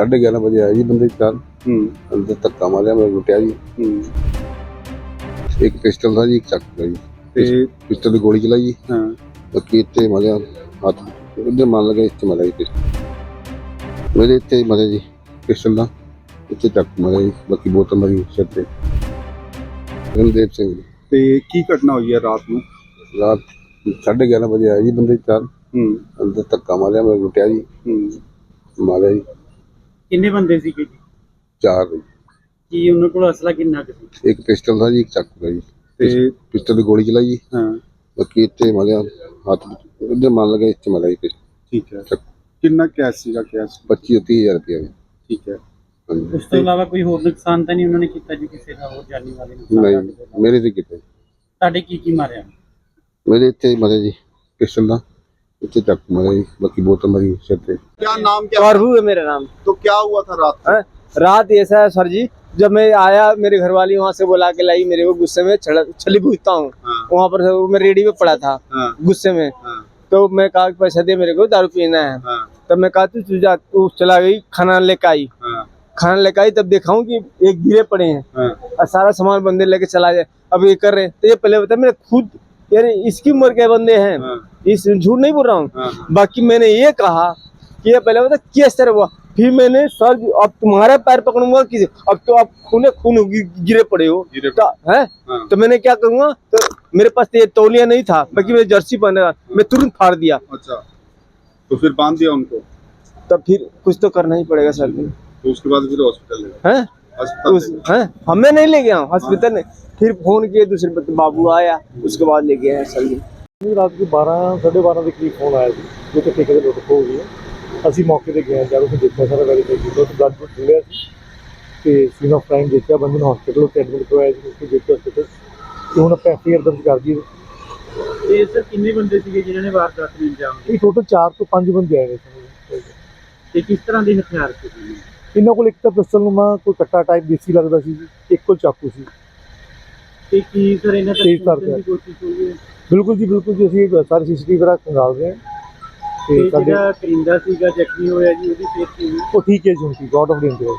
ਸਾਢੇ 11 ਵਜੇ ਆਇਆ ਜੀ ਬੰਦੇ ਚਾਰ ਹੂੰ। ਅੰਦਰ ਧੱਕਾ ਮਾਰਿਆ ਮੈਂ ਲੁੱਟਿਆ ਜੀ। ਹੂੰ। ਇੱਕ ਪਿਸਟਲ ਦਾ ਜੀ ਇੱਕ ਚੱਕ ਦਾ ਜੀ। ਤੇ ਪਿਸਟਲ ਦੀ ਗੋਲੀ ਚਲਾਈ ਜੀ। ਹਾਂ। ਬਾਕੀ ਇੱਥੇ ਮਾਰਿਆ ਹੱਥ। ਉਹਦੇ ਮਨ ਲਗਾ ਇੱਥੇ ਮਾਰਿਆ ਜੀ ਪਿਸਟਲ। ਮੇਰੇ ਇੱਥੇ ਮਾਰਿਆ ਜੀ ਪਿਸਟਲ ਦਾ। ਇੱਥੇ ਚੱਕ ਮਾਰਿਆ ਜੀ ਬਾਕੀ ਬੋਤਲ ਮਾਰੀ ਸਿਰ ਤੇ। ਰਣਦੇਵ ਸਿੰਘ ਜੀ। ਤੇ ਕੀ ਘਟਨਾ ਹੋਈ ਹੈ ਰਾਤ ਨੂੰ? ਰਾਤ ਸਾਢੇ 11 ਵਜੇ ਆਇਆ ਜੀ ਬੰਦੇ ਚਾਰ ਹੂੰ। ਅੰਦਰ ਧੱਕਾ ਮਾਰਿਆ ਮੈਂ ਲੁੱਟਿਆ ਜੀ। ਹੂੰ। ਮਾਰਿਆ ਜੀ। ਕਿੰਨੇ ਬੰਦੇ ਸੀਗੇ ਜੀ? ਚਾਰ ਜੀ। ਕੀ ਉਹਨਾਂ ਕੋਲ ਅਸਲਾ ਕਿੰਨਾ ਕੁ ਸੀ? ਇੱਕ ਪਿਸਟਲ ਦਾ ਜੀ ਇੱਕ ਚੱਕ ਦਾ ਜੀ। ਤੇ ਪਿਸਟਲ ਦੀ ਗੋਲੀ ਚਲਾਈ ਜੀ। ਹਾਂ। ਬਾਕੀ ਇੱਥੇ ਮਾਰਿਆ ਹੱਥ ਉਹਦੇ ਮਨ ਲਗਾ ਇੱਥੇ ਮਾਰਿਆ ਜੀ ਪਿਸਟਲ। ਠੀਕ ਹੈ। ਕਿੰਨਾ ਕੈਸ਼ ਸੀਗਾ ਕੈਸ਼? 25 30000 ਰੁਪਏ ਠੀਕ ਹੈ। ਉਸ ਤੋਂ ਇਲਾਵਾ ਕੋਈ ਹੋਰ ਨੁਕਸਾਨ ਤਾਂ ਨਹੀਂ ਉਹਨਾਂ ਨੇ ਕੀਤਾ ਜੀ ਕਿਸੇ ਦਾ ਹੋਰ ਜਾਨੀ ਵਾਲੇ ਨੁਕਸਾਨ ਨਹੀਂ? ਮੇਰੇ ਤੇ ਕਿਤੇ ਤੁਹਾਡੇ ਕੀ ਕੀ ਮਾਰਿਆ? ਮੇਰੇ ਇੱਥੇ ਮਾਰਿਆ ਜੀ ਪਿਸਟਲ ਦਾ। इतने तक मरी बाकी बहुत मरी सकते क्या नाम क्या प्रभु है मेरा नाम। तो क्या हुआ था रात है? हाँ? रात ऐसा है सर जी जब मैं आया मेरे घर वाली वहाँ से बुला के लाई मेरे को गुस्से में छली पूछता हूँ। हाँ। वहाँ पर मैं रेडी में पड़ा था हाँ। गुस्से में। तो मैं कहा पैसा दे मेरे को दारू पीना है। तब मैं कहा तू जा तू चला गई खाना लेकर आई। खाना लेकर आई तब देखाऊं कि एक गिरे पड़े हैं। और सारा सामान बंदे लेके चला जाए अब ये कर रहे हैं। तो ये पहले बता मेरे खुद यानी इसकी उम्र के बंदे हैं। इस झूठ नहीं बोल रहा हूँ। हाँ बाकी मैंने ये कहा कि ये पहले बता किस तरह हुआ? फिर मैंने सर अब तुम्हारा पैर पकड़ूँगा कि अब तो आप खूने खून गिरे पड़े हो। गिरे तो है? हाँ। तो मैंने क्या करूँगा? तो मेरे पास तो ये तौलिया नहीं था बाकी मैं जर्सी पहना मैं तुरंत फाड़ दिया। अच्छा। तो फिर बाँध दिया उनको? तब फिर कुछ तो करना ही पड़ेगा सर तो उसके बाद फिर हॉस्पिटल हैं? उस हैं? हमें नहीं ले गया हॉस्पिटल ने फिर फ़ोन किए दूसरे बाबू आया उसके बाद ले गए सर जी। ਜੀ ਰਾਤ ਨੂੰ 12 12:30 ਦੇ ਕਰੀਬ ਫੋਨ ਆਇਆ ਸੀ ਜੋ ਕਿ ਠੇਕੇ ਦੇ ਲੁੱਟ ਹੈ। ਅਸੀਂ ਮੌਕੇ ਤੇ ਗਏ ਜਦ ਅਸੀਂ ਦੇਖਿਆ ਸਾਰਾ ਵੈਰੀਫਾਈ ਕੀਤਾ ਤਾਂ ਬਲੱਡ ਬੁੱਡ ਖੁੱਲਿਆ ਸੀ ਤੇ ਸੀਨ ਆਫ ਕ੍ਰਾਈਮ ਦੇਖਿਆ ਬੰਦੇ ਨੂੰ ਹਸਪੀਟਲ ਉੱਤੇ ਐਡਮਿਟ ਕਰਵਾਇਆ ਸੀ ਉਸਕੇ ਜੇਕੇ ਹਸਪੀਟਲ ਤੇ ਹੁਣ ਆਪਾਂ ਐਫਆਈਆਰ ਦਰਜ ਕਰ ਦੀ ਇਹ ਸਰ ਕਿੰਨੇ ਬੰਦੇ ਸੀਗੇ ਜਿਨ੍ਹਾਂ ਨੇ ਵਾਰਦਾਤ ਨੂੰ ਅੰਜਾਮ ਦਿੱਤਾ? ਇਹ ਟੋਟਲ 4 ਤੋਂ 5 ਬੰਦੇ ਆਏ ਨੇ ਤੇ ਕਿਸ ਤਰ੍ਹਾਂ ਦੇ ਹਥਿਆਰ ਸੀ? ਇਹਨਾਂ ਕੋਲ ਇੱਕ ਤਾਂ ਪਿਸਤਲ ਨੂੰਮਾ ਕੋਈ ਕੱਟਾ ਟਾਈਪ ਦੇਸੀ ਲੱਗਦਾ ਸੀ ਇੱਕ ਕੋਲ ਚਾਕੂ ਸੀ। ਤੇ ਕੀ ਸਰ ਇਹਨਾਂ ਤੱਕ ਤੇਜ਼ ਪਹੁੰਚਣ ਧਾਰ ਦੀ ਕੋਸ਼ਿਸ਼ ਹੋਈ ਹੈ? ਬਿਲਕੁਲ ਜੀ ਬਿਲਕੁਲ ਜੀ ਅਸੀਂ ਸਾਰੇ ਸੀਸੀਟੀਵੀ ਵਗੈਰਾ ਖੰਗਾਲ ਰਹੇ ਹਾਂ। ਤੇ ਤੇ ਸਾਡੇ ਜਿਹੜਾ ਕਰਿੰਦਾ ਸੀਗਾ ਜ਼ਖਮੀ ਹੋਇਆ ਜੀ ਉਹਦੀ ਸਿਹਤ ਕਿਵੇਂ ਉਹ ਠੀਕ ਹੈ ਜੀ ਹੁਣ ਗॉड ਆਫ ਇੰਡੀਆ